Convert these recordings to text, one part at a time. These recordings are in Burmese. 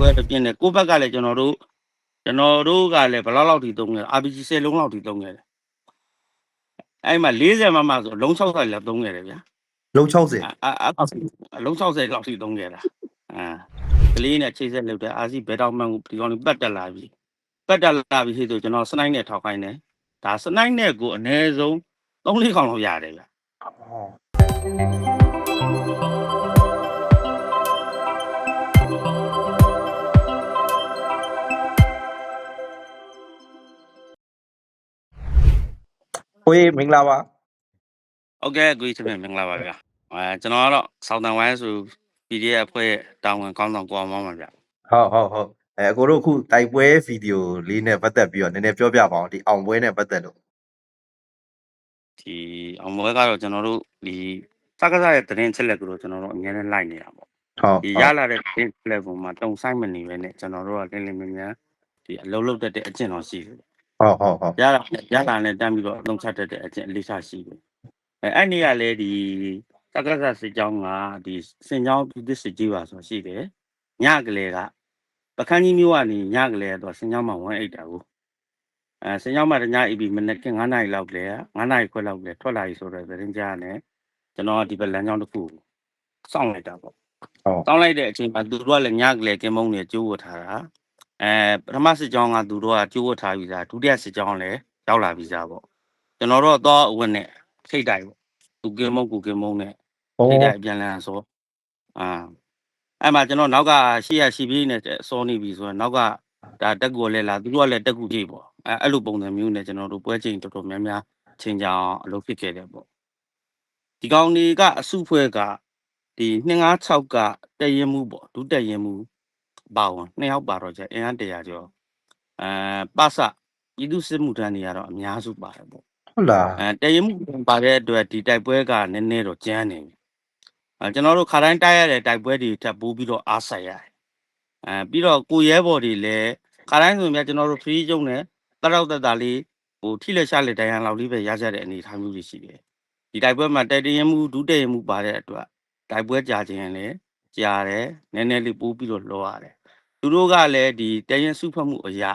ကွဲတော့ပြင်းတယ်ကိုယ့်ဘက်ကလည်းကျွန်တော်တို့ကျွန်တော်တို့ကလည်းဘယ်လောက်လောက်ထိသုံးလဲ RPG 10လုံးလောက်ထိသုံးခဲ့တယ်အဲ့မှာ40မမဆိုလုံး60လောက်သုံးခဲ့တယ်ဗျာလုံး60အာအာအလုံး60လောက်ထိသုံးခဲ့တာအာကလေးနဲ့ချိတ်ဆက်လုပ်တယ်အာစီဘယ်တော့မှဒီကောင်လေးပတ်တက်လာပြီပတ်တက်လာပြီဆိုကျွန်တော်စနိုင်းနဲ့ထောက်ခိုင်းတယ်ဒါစနိုင်းနဲ့ကိုအနည်းဆုံး3လေးခေါင်လောက်ရတယ်ဗျာ ကိုကြီးမင်္ဂလာပါဟုတ်ကဲ့ကိုကြီးချစ်မြတ်မင်္ဂလာပါဗျာအဲကျွန်တော်ကတော့စောင်းတန်ဝိုင်းဆို PDF အဖွဲ့ရဲ့တာဝန်ကောင်းဆောင်ကိုအောင်မောင်းပါဗျာဟုတ်ဟုတ်ဟုတ်အဲအကိုတို့အခုတိုက်ပွဲဗီဒီယိုလေးနဲ့ပတ်သက်ပြီးတော့နည်းနည်းပြောပြပါအောင်ဒီအောင်ပွဲနဲ့ပတ်သက်လို့ဒီအောင်မွဲကတော့ကျွန်တော်တို့ဒီစကားစားရဲ့သတင်းချက်လက်ကိုတော့ကျွန်တော်တို့အများနဲ့လိုက်နေတာပေါ့ဟုတ်ဒီရလာတဲ့သတင်းချက်လက်ပုံမှာတုံဆိုင်မနေပဲနဲ့ကျွန်တော်တို့ကလင်းလင်းမြန်းမြန်းဒီအလုံးလုံးတက်တဲ့အကျင့်တော်ရှိတယ် ဟုတ်ဟုတ်ဟုတ်ရလာရလာနဲ့တန်းပြီးတော့အလုံးချတတ်တဲ့အကျင့်အလေးစားရှိတယ်အဲအဲ့ဒီကလည်းဒီစကားစားစစ်ကြောင်းကဒီစင်ကြောင်းပြည်သစ်စစ်ကြီးပါဆိုရှိတယ်ညကလေးကပကန်းကြီးမျိုးကနေညကလေးကတော့စင်ကြောင်းမှာဝင်အိတ်တာကိုအဲစင်ရောက်မှတညအိပ်ပြီးမနေ့က9နာရီလောက်လေ9နာရီခွဲလောက်လေထွက်လာပြီဆိုတော့သတင်းကြားနဲ့ကျွန်တော်ကဒီဘက်လမ်းကြောင်းတစ်ခုစောင့်လိုက်တာပေါ့ဟုတ်စောင့်လိုက်တဲ့အချိန်မှာသူတို့ကလည်းညကလေးကင်းမုံနေကျိုးဝတ်ထားတာ အဲပထမစစ်ကြောင်းကသူတို့ကကျိုးဝတ်ထားပြီးသားဒုတိယစစ်ကြောင်းလည်းရောက်လာပြီးသားပေါ့ကျွန်တော်တို့တော့အဝတ်နဲ့ထိတ်တိုက်ပေါ့သူကင်းမုံကူကင်းမုံနဲ့ဟောထိတ်တိုက်ပြန်လန်းဆိုအာအဲ့မှာကျွန်တော်နောက်ကရှေ့ရရှိပြီးနဲ့စောနေပြီဆိုတော့နောက်ကဒါတက်ကူလည်းလာသူတို့ကလည်းတက်ကူကြည့်ပေါ့အဲအဲ့လိုပုံစံမျိုးနဲ့ကျွန်တော်တို့ပွဲချိန်တော်တော်များများချိန်ကြအောင်အလုပ်ဖြစ်ခဲ့တယ်ပေါ့ဒီကောင်တွေကအစုဖွဲ့ကဒီ256ကတက်ရင်မှုပေါ့ဒုတက်ရင်မှု ပါဝင်နှစ်ယောက်ပါတော့ကျအင်အား100ကျော်အဲပစပြည်သူစစ်မှုထမ်းတွေကတော့အများစုပါတယ်ပေါ့ဟုတ်လားအဲတရင်မှုပါတဲ့အတွက်ဒီတိုက်ပွဲကနည်းနည်းတော့ကျန်းနေပြီအဲကျွန်တော်တို့ခါတိုင်းတိုက်ရတဲ့တိုက်ပွဲတွေထပ်ပိုးပြီးတော့အားဆိုင်ရတယ်အဲပြီးတော့ကိုရဲဘော်တွေလည်းခါတိုင်းဆိုရင်များကျွန်တော်တို့ free ကျုံနဲ့တရောက်တက်တာလေးဟိုထိလက်ရှာလက်တိုင်းရန်လောက်လေးပဲရကြတဲ့အနေအထားမျိုးတွေရှိတယ်ဒီတိုက်ပွဲမှာတိုက်တရင်မှုဒုတရင်မှုပါတဲ့အတွက်တိုက်ပွဲကြာခြင်းလည်းကြာတယ်နည်းနည်းလေးပိုးပြီးတော့လောရတယ် သူတို့ကလည်းဒီတရင်စုဖတ်မှုအရာ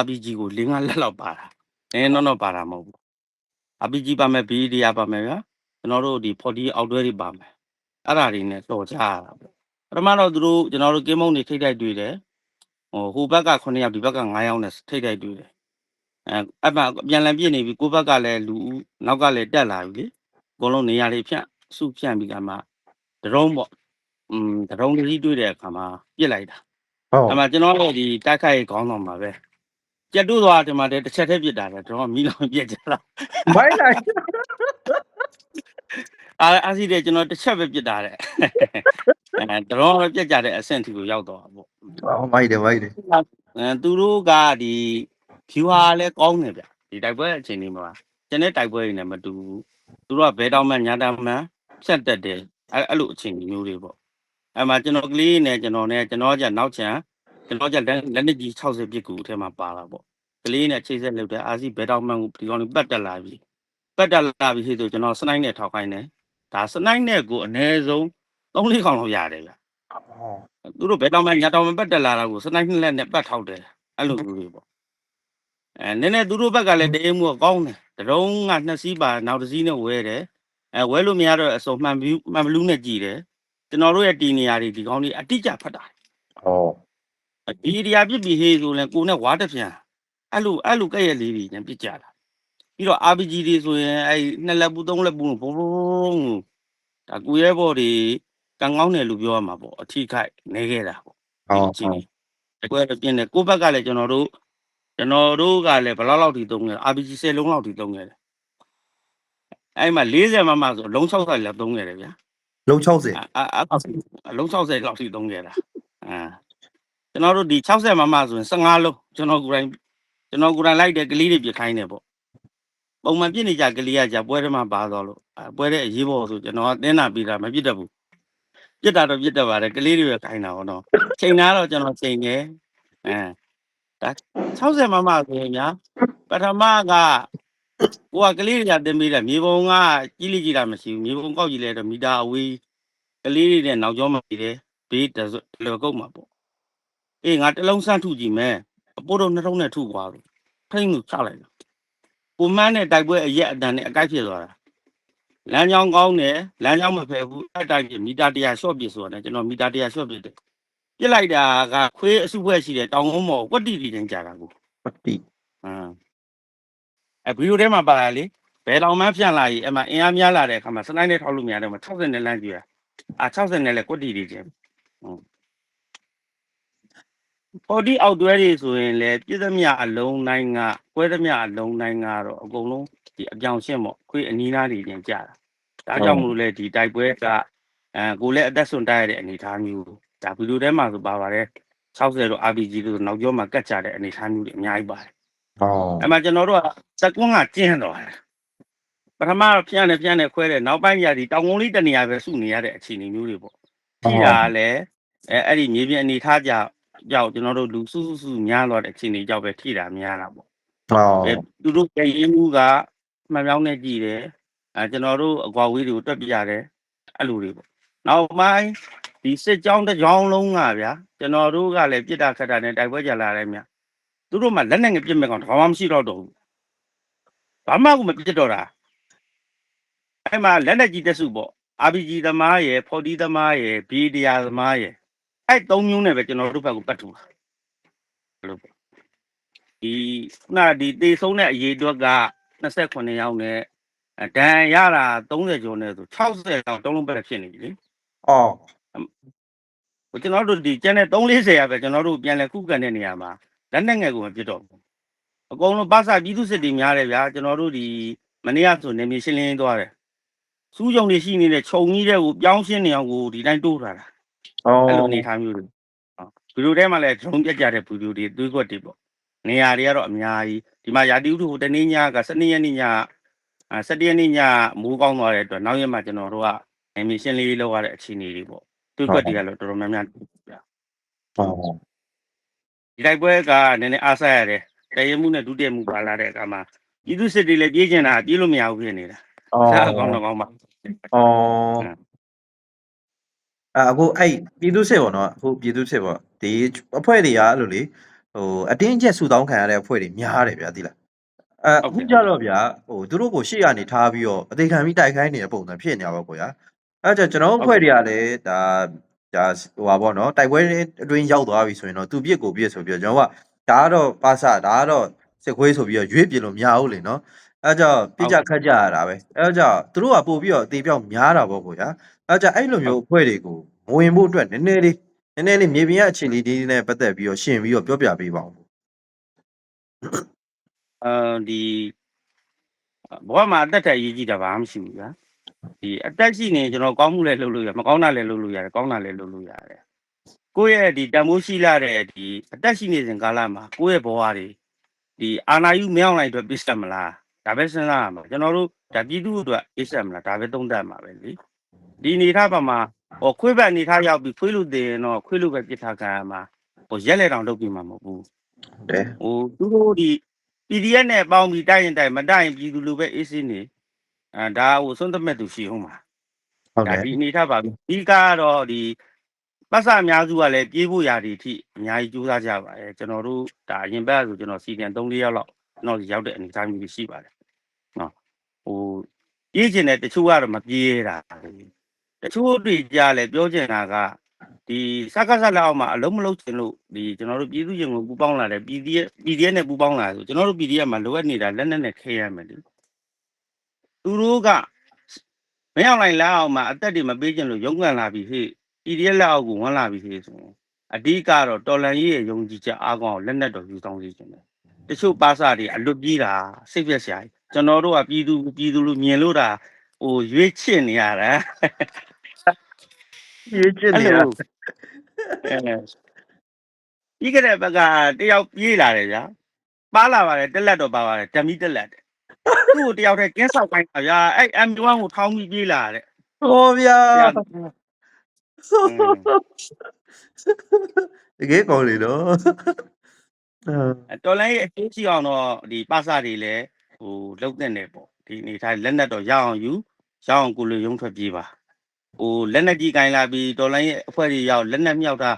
RPG ကို၄၅လက်လောက်ပါတာနည်းနည်းတော့တော့ပါတာမဟုတ်ဘူး RPG ပါမယ် BD ရပါမယ်ဗျာကျွန်တော်တို့ဒီ40အောက်တွဲတွေပါမယ်အဲ့ဒါတွေနဲ့တော်ကြရတာပေါ့ပထမတော့သူတို့ကျွန်တော်တို့ကင်းမုံတွေထိတ်တိုက်တွေ့တယ်ဟိုဟိုဘက်က9ယောက်ဒီဘက်က9ယောက်နဲ့ထိတ်တိုက်တွေ့တယ်အဲအဲ့မှာပြန်လည်ပြည့်နေပြီကိုယ့်ဘက်ကလည်းလူဦးနောက်ကလည်းတက်လာပြီလေအကုန်လုံးနေရာတွေဖြန့်စုဖြန့်ပြီးကမှဒရုန်းပေါ့อืมဒရုန်းကြီးတွေ့တဲ့အခါမှာပြစ်လိုက်တာ ဟုတ်အဲ့မှာကျွန်တော်တို့ဒီတိုက်ခိုက်ရေးခေါင်းဆောင်ပါပဲကြက်တူးသွားတယ်မှာတည်းတစ်ချက်တည်းပြစ်တာလေကျွန်တော်မီးလောင်ပြစ်ကြတာမိုင်းလိုက်အာအာစီတဲ့ကျွန်တော်တစ်ချက်ပဲပြစ်တာတဲ့အဲဒရောပဲပြစ်ကြတဲ့အဆင့်ထိကိုရောက်တော့တာပေါ့ဟောမိုက်တယ်မိုက်တယ်အဲသူတို့ကဒီ view ဟာလည်းကောင်းတယ်ဗျဒီတိုက်ပွဲအချိန်လေးမှာကျန်တဲ့တိုက်ပွဲတွေနဲ့မတူဘူးသူတို့ကဘဲတောင်းမှညာတောင်းမှဖြတ်တက်တယ်အဲအဲ့လိုအချိန်မျိုးတွေပေါ့ အဲမှာကျွန်တော်ကလေးနဲ့ကျွန်တော်နဲ့ကျွန်တော်ကနောက်ချန်ကျွန်တော်ကလက်လက်နက်ကြီး60ပြစ်ကူအထဲမှာပါလာပေါ့ကလေးနဲ့ချိတ်ဆက်လုပ်တယ်အာစီဘဲတောင်းမှကိုဒီကောင်လေးပတ်တက်လာပြီပတ်တက်လာပြီဆိုကျွန်တော်စနိုင်းနဲ့ထောက်ခိုင်းတယ်ဒါစနိုက်နဲ့ကိုအနည်းဆုံး3လေးခေါင်လောက်ရတယ်ဗျသူတို့ဘယ်တော့မှညာတော်မပတ်တက်လာတာကိုစနိုက်နှစ်လက်နဲ့ပတ်ထောက်တယ်အဲ့လိုမျိုးတွေပေါ့အဲနည်းနည်းသူတို့ဘက်ကလည်းတရင်မှုကကောင်းတယ်တရုံးကနှစ်စီးပါနောက်တစ်စီးနဲ့ဝဲတယ်အဲဝဲလို့မရတော့အစုံမှန်ပြီးမှန်ဘလူးနဲ့ကြည်တယ် ကျွန်တော်တို့ရဲ့တီနေရာတွေဒီကောင်းလေးအတိအကျဖတ်တာဟောဒီနေရာပြစ်ပြီးဟေးဆိုရင်ကိုနဲ့ဝါတစ်ပြန်အဲ့လိုအဲ့လိုကဲ့ရဲ့လေးတွေညပြစ်ကြတာပြီးတော့ RPG တွေဆိုရင်အဲ့နှစ်လက်ပူသုံးလက်ပူဘုံဘုံဘုံဒါကိုရဲဘော်တွေကံကောင်းတယ်လို့ပြောရမှာပေါ့အထိခိုက်နေခဲ့တာပေါ့ဟုတ်ဒီဟုတ်အကွဲပြင်းတယ်ကိုယ့်ဘက်ကလည်းကျွန်တော်တို့ကျွန်တော်တို့ကလည်းဘယ်လောက်လောက်ထိသုံးလဲ RPG 10လုံးလောက်ထိသုံးခဲ့တယ်အဲ့မှာ40မမဆိုလုံး60လောက်သုံးခဲ့တယ်ဗျာ လုံး60အာအာအလုံး60လောက်ထိသုံးခဲ့တာအာကျွန်တော်တို့ဒီ60မမဆိုရင်15လုံးကျွန်တော်ကိုယ်တိုင်ကျွန်တော်ကိုယ်တိုင်လိုက်တဲ့ကလေးတွေပြခိုင်းတယ်ပေါ့ပုံမှန်ပြစ်နေကြကလေးကじゃပွဲထဲမှာပါသွားလို့အာပွဲထဲအရေးပေါ်ဆိုကျွန်တော်ကတင်းတာပြီးတာမပြစ်တတ်ဘူးပြစ်တာတော့ပြစ်တတ်ပါတယ်ကလေးတွေပဲခိုင်းတာဟောတော့ချိန်သားတော့ကျွန်တော်ချိန်တယ်အဲဒါ60မမဆိုရင်ညာပထမက ဟိုကကလေးတွေကတင်ပြီးတယ်မြေပုံကကြီးလိကြီးတာမရှိဘူးမြေပုံကောက်ကြည့်လဲတော့မီတာအဝေးကလေးတွေနဲ့နောက်ကျောမှာနေတယ်ဘေးတစလောကုတ်မှာပေါ့ကအေးငါတစ်လုံးစမ်းထုကြည့်မယ်အပိုးတော့နှစ်ထုံးနဲ့ထုသွားလို့ထိမ့်လို့ချလိုက်တာကိုမန်းနဲ့တိုက်ပွဲအရက်အတန်နဲ့အကိုက်ဖြစ်သွားတာလမ်းကြောင်းကောင်းတယ်လမ်းကြောင်းမဖယ်ဘူးအဲ့တိုင်းပြမီတာ100ရှော့ပစ်ဆိုတာကျွန်တော်မီတာ100ရှော့ပစ်တယ်ပြစ်လိုက်တာကခွေးအစုဖွဲ့ရှိတယ်တောင်ကုန်းမော်ကွက်တီတီတင်ကြတာကိုပတိဟမ် အဲဗီဒီယိုထဲမှာပါလာလေဘယ်တော်မှဖြန့်လာကြီးအမှအင်အားများလာတဲ့အခါမှာစနိုင်းနဲ့ထောက်လို့မရတော့မှ60နဲ့လမ်းကြည့်ရအာ60နဲ့လည်းကွက်တီတီချင်းဟုတ်ပေါ်ဒီအောက်တွဲတွေဆိုရင်လည်းပြည့်သမျှအလုံးတိုင်းကကွဲသမျှအလုံးတိုင်းကတော့အကုန်လုံးဒီအပြောင်ရှင်းပေါ့ခွေးအနီးနားတွေချင်းကြတာဒါကြောင့်မလို့လေဒီတိုက်ပွဲကအဲကိုလည်းအသက်ဆွန်တိုက်ရတဲ့အနေအထားမျိုးဒါဗီဒီယိုထဲမှာဆိုပါပါတယ်60တော့ RPG လို့နောက်ကျောမှာကတ်ကြတဲ့အနေအထားမျိုးတွေအများကြီးပါတယ်ဟော အဲ့မှာကျွန်တော်တို့ကစကွန်းကကျင်းတော့တယ်ပထမတော့ဖြန့်နေဖြန့်နေခွဲတယ်နောက်ပိုင်းကျဒီတောင်ကုန်းလေးတနေရာပဲစုနေရတဲ့အခြေအနေမျိုးတွေပေါ့ကြည့်တာလည်းအဲအဲ့ဒီမြေပြင်အနေထားကြကြောက်ကျွန်တော်တို့လူစုစုစုများသွားတဲ့အခြေအနေကြောက်ပဲထိတာများတာပေါ့ဟောအဲသူတို့ကြရင်မှုကမှန်ပြောင်းနေကြည့်တယ်အဲကျွန်တော်တို့အကွာဝေးတွေကိုတွက်ပြရတယ်အဲ့လိုတွေပေါ့နောက်ပိုင်းဒီစစ်ကြောင်းတစ်ကြောင်းလုံးကဗျာကျွန်တော်တို့ကလည်းပြစ်တာခတ်တာနဲ့တိုက်ပွဲကြလာတယ်မြ သူတို့မှလက်နဲ့ငပြစ်မဲ့ကောင်တစ်ခါမှမရှိတော့တော့ဘူးဘာမှကိုမပြစ်တော့တာအဲ့မှာလက်လက်ကြီးတက်စုပေါ့ RPG သမားရယ်40သမားရယ် B တရားသမားရယ်အဲ့သုံးမျိုးနဲ့ပဲကျွန်တော်တို့ဘက်ကိုပတ်ထူတာအဲ့လိုပေါ့ဒီခုနကဒီတေဆုံးတဲ့အရေးအတွက်က29ယောက်နဲ့အဲဒဏ်ရတာ30ကျော်နဲ့ဆို60လောက်တုံးလုံးပဲဖြစ်နေပြီလေအော်ဟိုကျွန်တော်တို့ဒီကျန်တဲ့340ရပဲကျွန်တော်တို့ပြန်လဲခုကန်တဲ့နေရာမှာ လက်နဲ့ငယ်ကိုမပြစ်တော့ဘူးအကုန်လုံးပါစာပြည်သူစစ်တွေများတယ်ဗျာကျွန်တော်တို့ဒီမနေ့ကဆိုနေမြေရှင်းလင်းရေးသွားတယ်စူးကြုံတွေရှိနေတဲ့ခြုံကြီးတဲ့ကိုပြောင်းရှင်းနေအောင်ကိုဒီတိုင်းတိုးထားတာအော်အဲ့လိုအနေထားမျိုးတွေဟုတ်ဗီဒီယိုထဲမှာလည်းဒရုန်းပြတ်ကြတဲ့ဗီဒီယိုတွေသွေးကွက်တွေပေါ့နေရာတွေကတော့အများကြီးဒီမှာယာတိဥထုဟိုတနေ့ညက12ရက်နေ့ညအာ17ရက်နေ့ညမိုးကောင်းသွားတဲ့အတွက်နောက်ရက်မှာကျွန်တော်တို့ကနေမြေရှင်းလင်းရေးလုပ်ရတဲ့အခြေအနေတွေပေါ့သွေးကွက်တွေကတော့တော်တော်များများဗျာဟော ဒီတိုက်ပွဲကနည်းနည်းအားဆက်ရတယ်တရမှုနဲ့ဒုတိယမှုပါလာတဲ့အခါမှာပြည်သူစစ်တွေလည်းပြေးကျင်တာပြေးလို့မရဘူးဖြစ်နေတာအော်စားကောင်းတော့ကောင်းပါအော်အခုအဲ့ပြည်သူစစ်ပေါ့နော်အခုပြည်သူစစ်ပေါ့ဒီအဖွဲ့တွေကအဲ့လိုလေဟိုအတင်းအကျပ်ဆူတောင်းခံရတဲ့အဖွဲ့တွေများတယ်ဗျာသိလားအဲအခုကြတော့ဗျာဟိုသူတို့ကိုရှေ့ကနေထားပြီးတော့အသေးခံပြီးတိုက်ခိုင်းနေတဲ့ပုံစံဖြစ်နေတာပါကွာအဲကြောင့်ကျွန်တော်တို့အဖွဲ့တွေကလည်းဒါ ဒါဟိုပါပေါ့နော်တိုက်ပွဲအတွင်းရောက်သွားပြီဆိုရင်တော့သူပြစ်ကိုပြစ်ဆိုပြီးတော့ကျွန်တော်ကဒါကတော့ပါစဒါကတော့စစ်ခွေးဆိုပြီးတော့ရွေးပြလို့မရဘူးလေနော်အဲကြောင့်ပြစ်ကြခတ်ကြရတာပဲအဲကြောင့်သူတို့ကပို့ပြီးတော့အသေးပြောက်များတာပေါ့ကွာအဲကြောင့်အဲ့လိုမျိုးအဖွဲ့တွေကိုမဝင်ဖို့အတွက်နည်းနည်းလေးနည်းနည်းလေးမြေပြင်ရဲ့အခြေအနေလေးနဲ့ပတ်သက်ပြီးတော့ရှင်းပြီးတော့ပြောပြပေးပါဦးအဲဒီဘဝမှာအသက်ထက်အရေးကြီးတာဘာမှမရှိဘူးဗျာ ဒီအသက်ရှိနေကျွန်တော်ကောင်းမှုလည်းလုပ်လို့ရမကောင်းတာလည်းလုပ်လို့ရတယ်ကောင်းတာလည်းလုပ်လို့ရတယ်ကိုယ့်ရဲ့ဒီတန်ဖိုးရှိလာတဲ့ဒီအသက်ရှိနေစဉ်ကာလမှာကိုယ့်ရဲ့ဘဝတွေဒီအာနာယူမရောက်နိုင်အတွက်ပြစ်စက်မလားဒါပဲစဉ်းစားရမှာကျွန်တော်တို့ဒါပြည်သူအတွက်ပြစ်စက်မလားဒါပဲသုံးသပ်မှာပဲလေဒီအနေထားပါမှာဟောခွေးဘက်အနေထားရောက်ပြီးခွေးလူတင်ရင်တော့ခွေးလူပဲပြစ်ထားခံရမှာဟိုရက်လက်တောင်လုပ်ပြီးမှာမဟုတ်ဘူးဟုတ်တယ်ဟိုသူတို့ဒီ PDF နဲ့ပေါင်းပြီးတိုက်ရင်တိုက်မတိုက်ရင်ပြည်သူလူပဲအေးစင်းနေ အဲဒါဟိုစွန့်သက်မဲ့သူရှိအောင်ပါဟုတ်ဒါတယ်ဒီအနေထားပါပြီဒီကတော့ဒီပတ်စအများစုကလည်းပြေးဖို့ရာဒီအထိအများကြီးကြိုးစားကြပါတယ်ကျွန်တော်တို့ဒါအရင်ဘက်ဆိုကျွန်တော်စီကန်3-4ရောက်လောက်ကျွန်တော်ရောက်တဲ့အနေအထားမျိုးရှိပါတယ်နော်ဟိုပြေးကျင်တဲ့တချို့ကတော့မပြေးတာတချို့တွေကြားလဲပြောချင်တာကဒီစကားဆက်လက်အောက်မှာအလုံးမလုံးချင်လို့ဒီကျွန်တော်တို့ပြည်သူရင်ကိုပူပေါင်းလာတယ်ပြည်ဒီပြည်ဒီနဲ့ပူပေါင်းလာဆိုကျွန်တော်တို့ပြည်ဒီမှာလိုအပ်နေတာလက်နက်နဲ့ခဲရမယ်လေ သူတို့ကမရောက်နိုင်လောက်အောင်မှာအသက်တွေမပေးချင်လို့ရုန်းကန်လာပြီဟေ့ပြည်ဒီလက်အောက်ကိုဝင်လာပြီဟေ့ဆိုရင်အဓိကတော့တော်လန်ကြီးရဲ့ယုံကြည်ချက်အားကောင်းအောင်လက်နက်တော်ယူဆောင်စီခြင်းတယ်တချို့ပါစာတွေအလွတ်ပြေးတာစိတ်ပြက်စရာကြီးကျွန်တော်တို့ကပြည်သူပြည်သူလူမြင်လို့တာဟိုရွေးချစ်နေရတာရေးချင်နေရအဲပြီးကြတဲ့ဘက်ကတယောက်ပြေးလာတယ်ဗျာပါလာပါတယ်တက်လက်တော့ပါပါတယ်ဓမီတက်လက်တယ် သူ့ကိုတယောက်တည်းကင်းဆောက်ခိုင်းတာဗျာအဲ့ M1 ကိုထောင်းပြီးပြေးလာတဲ့ဟောဗျာဗျာတကယ်ကောင်းလေနော်အဲ့တော်လိုင်းရဲ့အကျိုးရှိအောင်တော့ဒီပါစာတွေလည်းဟိုလုတ်တဲ့နေပေါ့ဒီအနေထားလက်နက်တော့ရအောင်ယူရအောင်ကိုလိုရုံထွက်ပြေးပါဟိုလက်နက်ကြီးကင်လာပြီးတော်လိုင်းရဲ့အဖွဲ့တွေရောက်လက်နက်မြောက်တာ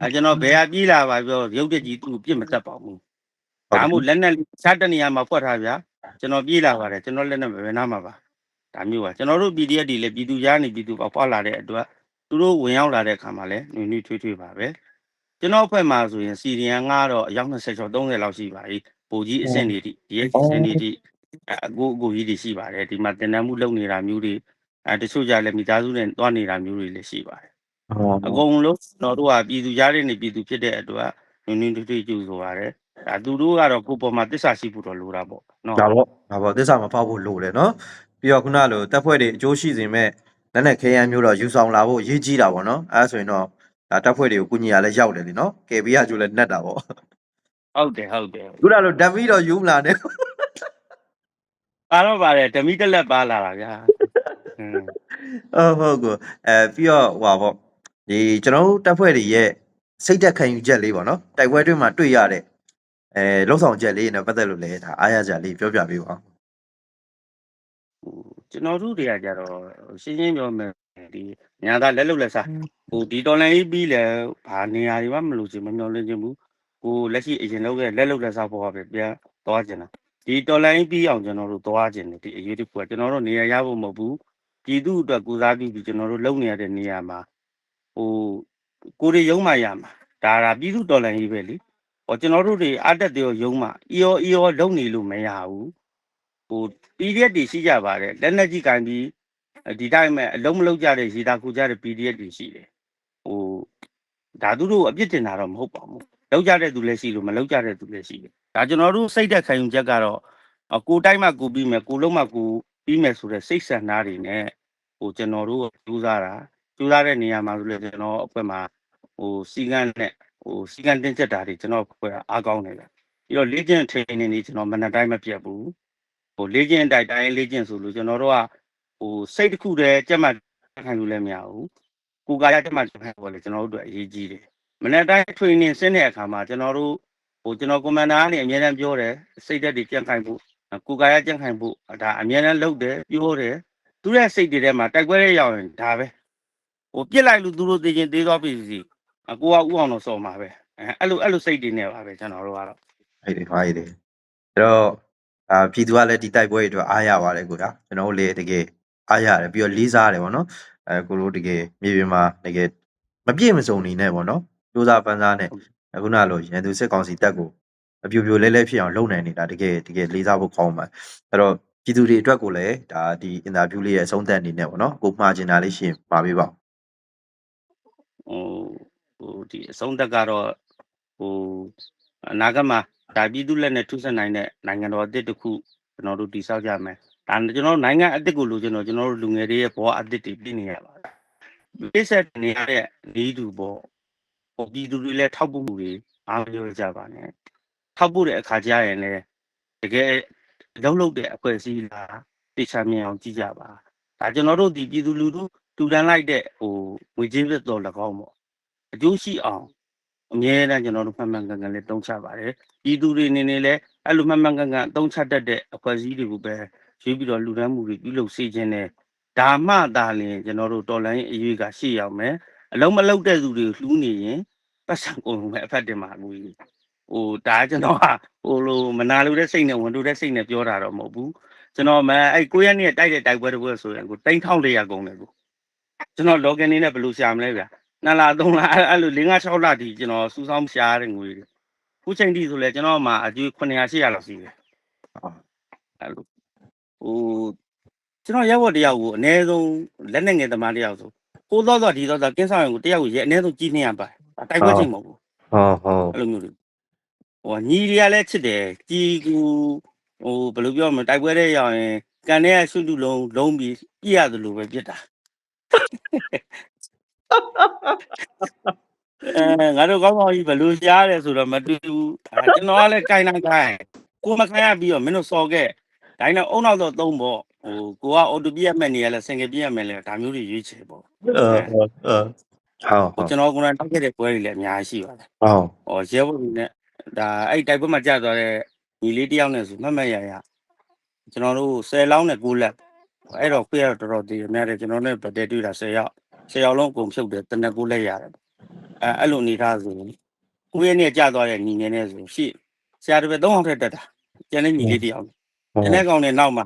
အဲကျွန်တော်ဘယ်ဟာပြေးလာပါပြောရုပ်တကြီးသူ့ကိုပြစ်မတတ်ပါဘူးဒါမှမဟုတ်လက်နဲ့ချက်တနေရာမှာဖွက်ထားဗျာ ကျွန်တော်ပြေးလာပါတယ်ကျွန်တော်လက်နဲ့ဘယ်နာမှာပါဒါမျိုးပါကျွန်တော်တို့ PDF တွေလည်းပြည်သူကြားနေပြည်သူပေါက်ဖွာလာတဲ့အတွက်သူတို့ဝင်ရောက်လာတဲ့အခါမှာလည်းနှွေနှွေထွေးထွေးပါပဲကျွန်တော်အဖွဲ့မှာဆိုရင်စီရီယန်ကတော့အယောက်20ကျော်30လောက်ရှိပါပြီပူကြီးအဆင့်တွေဒီဒီအဆင့်တွေဒီအကိုအကိုကြီးတွေရှိပါတယ်ဒီမှာတင်နန်းမှုလုပ်နေတာမျိုးတွေအဲတချို့ကြလည်းမိသားစုနဲ့တွားနေတာမျိုးတွေလည်းရှိပါတယ်အကုန်လုံးကျွန်တော်တို့ကပြည်သူကြားတဲ့နေပြည်သူဖြစ်တဲ့အတွက်နင်းနင်းတွေ့တွေ့ကြိုဆိုပါတယ် ဒါသူတို့ကတော့ကိုယ်ပေါ်မှာတစ္ဆာရှိဖို့တော့လိုတာပေါ့နော်ဒါပေါ့ဒါပေါ့သစ္စာမဖောက်ဖို့လိုတယ်နော်ပြီးတော့ခုနလိုတက်ဖွဲ့တွေအကျိုးရှိစေမဲ့လက်နဲ့ခဲယမ်းမျိုးတော့ယူဆောင်လာဖို့ရေးကြီးတာပေါ့နော်အဲဒါဆိုရင်တော့ဒါတက်ဖွဲ့တွေကိုကုညီရလဲရောက်တယ်လीနော်ကဲပြီးရကျိုးလဲနှက်တာပေါ့ဟုတ်တယ်ဟုတ်တယ်ခုနလိုဓာတ်မီတော့ယူမလာနဲ့ပါတော့ပါတယ်ဓမိတက်လက်ပါလာတာဗျာဟင်းဟုတ်ဟုတ်ကိုအဲပြီးတော့ဟွာပေါ့ဒီကျွန်တော်တို့တက်ဖွဲ့တွေရဲ့စိတ်သက်ခံယူချက်လေးပေါ့နော်တိုက်ပွဲတွင်းမှာတွေ့ရတဲ့ အဲလုံဆောင်ချက်လေးနဲ့ပတ်သက်လို့လည်းဒါအားရကြလေးပြောပြပေးပါဦးဟိုကျွန်တော်တို့တွေကကြတော့ရှင်းရှင်းပြောမယ်ဒီညာသားလက်လုတ်လက်စားဟိုဒီတော်လိုင်းကြီးပြီးလဲဘာနေရာတွေမှမလို့ချင်မမျောလင်းချင်ဘူးကိုလက်ရှိအရင်လုပ်ခဲ့လက်လုတ်လက်စားပေါ်ကပဲပြန်သွားကျင်တာဒီတော်လိုင်းပြီးအောင်ကျွန်တော်တို့သွားကျင်တယ်ဒီအရေးတစ်ခုကကျွန်တော်တို့နေရာရဖို့မဟုတ်ဘူးပြည်သူအတွက်ကူစားပြုပြီးကျွန်တော်တို့လုပ်နေရတဲ့နေရာမှာဟိုကိုရီရုံးမှရမှာဒါကပြည်သူတော်လှန်ရေးပဲလေ ဟောကျွန်တော်တို့တွေအတက်တဲ့ရုံးမှအီယောအီယောလုံနေလို့မရဘူးဟို PDF တွေရှိကြပါတယ်လက်နက်ကြီးကန်ပြီးဒီတိုင်းမဲ့အလုံးမလုံးကြတဲ့ရေတာကူကြတဲ့ PDF တွေရှိတယ်ဟိုဒါသူတို့အပြစ်တင်တာတော့မဟုတ်ပါဘူးလောက်ကြတဲ့သူလည်းရှိလို့မလောက်ကြတဲ့သူလည်းရှိတယ်ဒါကျွန်တော်တို့စိတ်သက်ခံယူချက်ကတော့အကိုတိုင်းမှကိုပြီးမယ်ကိုလုံးမှကိုပြီးမယ်ဆိုတဲ့စိတ်ဆန္ဒတွေနဲ့ဟိုကျွန်တော်တို့ကြိုးစားတာကြိုးစားတဲ့နေရာမှာဆိုလည်းကျွန်တော်အဖွဲ့မှာဟိုစီကန်းနဲ့ ဟိုစီကန်းတင်ချက်တာတွေကျွန်တော်အဖွဲ့ကအားကောင်းနေတယ်ပြီးတော့လေ့ကျင့်ထိန်းနေနေကျွန်တော်မနက်တိုင်းမပြတ်ဘူးဟိုလေ့ကျင့်တိုက်တိုင်းလေ့ကျင့်ဆိုလို့ကျွန်တော်တို့ကဟိုစိတ်တစ်ခုတည်းကြက်မှတ်ခံလို့လည်းမရဘူးကိုယ်ကာယကြက်မှတ်ခံဖို့လည်းကျွန်တော်တို့အတွက်အရေးကြီးတယ်မနက်တိုင်း training ဆင်းတဲ့အခါမှာကျွန်တော်တို့ဟိုကျွန်တော်ကွန်မန်ဒါကနေအများအားပြောတယ်စိတ်သက်တွေကြက်ခိုင်ဖို့ကိုယ်ကာယကြက်ခိုင်ဖို့ဒါအများအားလုပ်တယ်ပြောတယ်သူရဲ့စိတ်တွေထဲမှာတိုက်ပွဲလေးရောက်ရင်ဒါပဲဟိုပြစ်လိုက်လို့သူတို့သိချင်းသေးသွားပြီစီ အကိုကဥအောင်တော့စော်မှာပဲအဲအဲ့လိုအဲ့လိုစိတ်တွေနဲ့ပါပဲကျွန်တော်တို့ကတော့အဲ့ဒီဟာရည်တယ်အဲ့တော့အာပြည်သူကလည်းဒီတိုက်ပွဲတွေအတွက်အားရပါတယ်ကိုကကျွန်တော်တို့လည်းတကယ်အားရတယ်ပြီးတော့လေးစားရတယ်ပေါ့နော်အဲကိုတို့တကယ်မြေပြင်မှာတကယ်မပြည့်မစုံနေနဲ့ပေါ့နော်စူးစမ်းပန်းစားနဲ့အခုနလိုရန်သူစစ်ကောင်စီတပ်ကိုအပြိုပြိုလဲလဲဖြစ်အောင်လုပ်နိုင်နေတာတကယ်တကယ်လေးစားဖို့ကောင်းပါအဲ့တော့ပြည်သူတွေအတွက်ကိုလည်းဒါဒီအင်တာဗျူးလေးရဲ့အဆုံးသတ်အနေနဲ့ပေါ့နော်ကိုမှားချင်တာလေးရှင်းပါပေးပါဦးဟို ဟိုဒီအဆုံးသက်ကတော့ဟိုအနာဂတ်မှာဒါပြည်သူလက်နဲ့ထုဆက်နိုင်တဲ့နိုင်ငံတော်အသစ်တစ်ခုကျွန်တော်တို့တည်ဆောက်ကြမယ်ဒါကျွန်တော်တို့နိုင်ငံအသစ်ကိုလိုချင်တော့ကျွန်တော်တို့လူငယ်တွေရဲ့ဘဝအသစ်တွေပြင်နေရပါတယ်ပြည့်စက်နေရတဲ့နေသူပေါ့ဟိုပြည်သူတွေလည်းထောက်ပံ့မှုတွေအားပြောကြပါနဲ့ထောက်ပို့တဲ့အခါကျရင်လည်းတကယ်လုံးလုံးတဲ့အဖွဲ့အစည်းလားတေချာမြင်အောင်ကြည့်ကြပါဒါကျွန်တော်တို့ဒီပြည်သူလူထုတူတန်းလိုက်တဲ့ဟိုငွေကြေးပြတ်တော်၎င်းပေါ့ အကျိုးရှိအောင်အမြဲတမ်းကျွန်တော်တို့မှန်မှန်ကန်ကန်လေးတုံးချပါတယ်ပြည်သူတွေအနေနဲ့လည်းအဲ့လိုမှန်မှန်ကန်ကန်တုံးချတတ်တဲ့အဖွဲ့အစည်းတွေကိုပဲရွေးပြီးတော့လူတန်းမှုတွေပြုလုပ်စေခြင်းနဲ့ဒါမှသာလျှင်ကျွန်တော်တို့တော်လိုင်းအရေးကရှေ့ရောက်မယ်အလုံးမလုံးတဲ့သူတွေလှူးနေရင်ပတ်စံကုန်မယ်အဖက်တင်မှာကိုကြီးဟိုဒါကကျွန်တော်ကဟိုလိုမနာလိုတဲ့စိတ်နဲ့ဝန်တိုတဲ့စိတ်နဲ့ပြောတာတော့မဟုတ်ဘူးကျွန်တော်မအဲ့ကိုရက်နေ့တိုက်တဲ့တိုက်ပွဲတစ်ပွဲဆိုရင်ကိုတိန်းထောင်းလေးရကုန်တယ်ကိုကျွန်တော် login နေနဲ့ဘယ်လိုရှာမလဲဗျာ နှစ်လသုံးလအဲ့အဲ့လို၄၅၆လတီကျွန်တော်စူးစောင်းရှာရတဲ့ငွေတွေခုချိန်ထိဆိုလဲကျွန်တော်မှအကျွေး900 800လောက်ရှိတယ်အဲ့လိုဟိုကျွန်တော်ရက်ဝက်တယောက်ကိုအနည်းဆုံးလက်နဲ့ငယ်သမားတယောက်ဆိုကိုသောသောဒီသောသောကင်းဆောင်ရင်ကိုတယောက်ကိုရက်အနည်းဆုံးကြီးနေရပါတိုက်ပွဲချိန်မဟုတ်ဘူးဟုတ်ဟုတ်အဲ့လိုမျိုးတွေဟိုညီတွေကလည်းချစ်တယ်ကြီးကူဟိုဘယ်လိုပြောမလဲတိုက်ပွဲတဲ့ရောက်ရင်ကန်ထဲကဆွတ်တူလုံးလုံးပြီးပြည့်ရတယ်လို့ပဲပြစ်တာ အဲငါတို့ကောင်းကောင်းကြီးဘယ်လိုရှားတယ်ဆိုတော့မတူဘူးအဲကျွန်တော်ကလည်းကိုင်နိုင်ကိုင်ကိုမခိုင်းရပြီးတော့မင်းတို့စော်ခဲ့ဒါနဲ့အုံနောက်တော့သုံးပေါ့ဟိုကိုကအော်တိုပြည့်ရမဲ့နေရလဲစင်ကပြည့်ရမဲ့လဲဒါမျိုးတွေရွေးချယ်ပေါ့အဲအဲဟုတ်ဟုတ်ကျွန်တော်ကလည်းတောက်ခဲ့တဲ့ပွဲတွေလည်းအများကြီးရှိပါတယ်ဟုတ်။ဩရဲဘော်ကြီးနဲ့ဒါအဲ့တိုက်ပွဲမှာကြာသွားတဲ့ညီလေးတယောက်နဲ့ဆိုမှတ်မှတ်ရရကျွန်တော်တို့10လောင်းနဲ့9လက်အဲ့တော့ခွေးရတော့တော်တော်သေးတယ်များတယ်ကျွန်တော်နဲ့ဗတဲ့တွေ့တာ10ယောက် 10ယောက်လုံးအကုန်ဖြုတ်တယ်တနက်9လက်ရတယ်အဲအဲ့လိုအနေထားဆိုရင်ကိုယ့်ရဲ့နဲ့ကြာသွားတဲ့ညီငယ်နဲ့ဆိုရှေ့ဆရာတစ်ပည့်၃အောင်ထက်တက်တာကျန်တဲ့ညီလေးတစ်ယောက်ကျန်တဲ့ကောင်နဲ့နောက်မှာ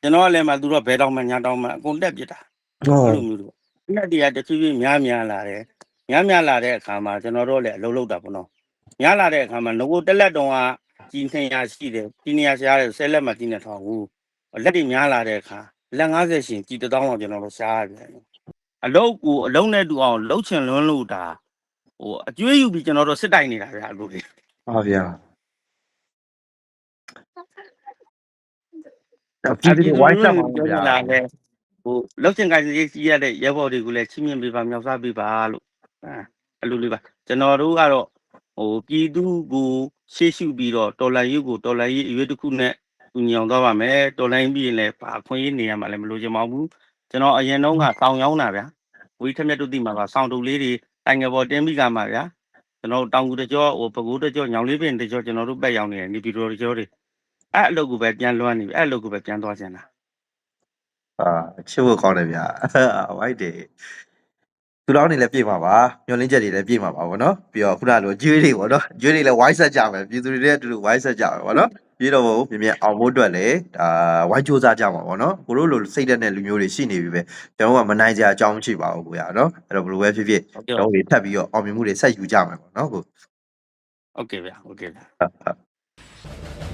ကျွန်တော်ကလည်းမှသူတို့ဘဲတောင်းမှညာတောင်းမှအကုန်တက်ပြစ်တာဟုတ်အဲ့လိုမျိုးတော့အဲ့ဒါတရားတစ်ဖြည်းဖြည်းများများလာတယ်များများလာတဲ့အခါမှာကျွန်တော်တို့လည်းအလုပ်လုပ်တာပေါ့နော်များလာတဲ့အခါမှာငကိုတက်လက်တုံးကကြီး200ရှိတယ်ကြီး200ရှားတယ်10လက်မှကြီးနေထောင်ဘူးလက်တွေများလာတဲ့အခါလက်90ရှင်ကြီး1000လောက်ကျွန်တော်တို့ရှားရတယ် အလုပ်ကိုအလုံးနဲ့တူအောင်လှုပ်ချင်လွန်းလို့ဒါဟိုအကျွေးယူပြီးကျွန်တော်တို့စစ်တိုင်နေတာဗျာအလုပ်တွေပါဗျာအပြည်သူတွေဝိုင်းဆက်ပါဗျာလာလဲဟိုလောက်ချင်ကိုင်းစီကြီးရတဲ့ရဲဘော်တွေကိုလည်းချင်းမြင်ပေးပါမြောက်စားပေးပါလို့အဲအဲ့လိုလေးပါကျွန်တော်တို့ကတော့ဟိုပြည်သူကိုရှေ့ရှုပြီးတော့တော်လန်ရေးကိုတော်လန်ရေးအရွေးတစ်ခုနဲ့ညင်အောင်သွားပါမယ်တော်လန်ပြီးရင်လည်းဘာအခွင့်အရေးနေရမှာလည်းမလိုချင်ပါဘူး ကျွန်တော်အရင်တုန်းကစောင်းရောင်းတာဗျာဝီထက်မြတ်တို့သိမှာပါစောင်းတူလေးတွေတိုင်ငယ်ပေါ်တင်းပြီးကမှာဗျာကျွန်တော်တောင်ကူတကြောဟိုပကူတကြောညောင်လေးပင်တကြောကျွန်တော်တို့ပက်ရောင်းနေတယ်နေပြည်တော်တကြောတွေအဲ့အလုပ်ကိုပဲပြန်လွှမ်းနေပြီအဲ့အလုပ်ကိုပဲပြန်သွားချင်တာအာချစ်ဖို့ကောင်းတယ်ဗျာဝိုက်တယ်သူတော်နေလည်းပြေမှာပါညွန်လင်းချက်တွေလည်းပြေမှာပါဗောနော်ပြီးတော့ခုနလိုကျွေးတွေဗောနော်ကျွေးတွေလည်းဝိုင်းဆက်ကြမယ်ပြည်သူတွေလည်းအတူတူဝိုင်းဆက်ကြမယ်ဗောနော် ပြီးတော့မြင်မြင်အောင်ဖို့အတွက်လည်းဒါဝိုင်းစူးစမ်းကြမှာဗောနော်ကိုတို့လိုစိတ်သက်တဲ့လူမျိုးတွေရှိနေပြီပဲကျွန်တော်ကမနိုင်ကြအကြောင်းမရှိပါဘူးကိုရနော်အဲ့တော့ဘယ်လိုပဲဖြစ်ဖြစ်ဟုတ်ကဲ့ကျွန်တော်တွေထပ်ပြီးတော့အောင်မြင်မှုတွေဆက်ယူကြမယ်ဗောနော်ကိုဟုတ်ကဲ့ဗျာဟုတ်ကဲ့ဗျာဟုတ်ဟုတ်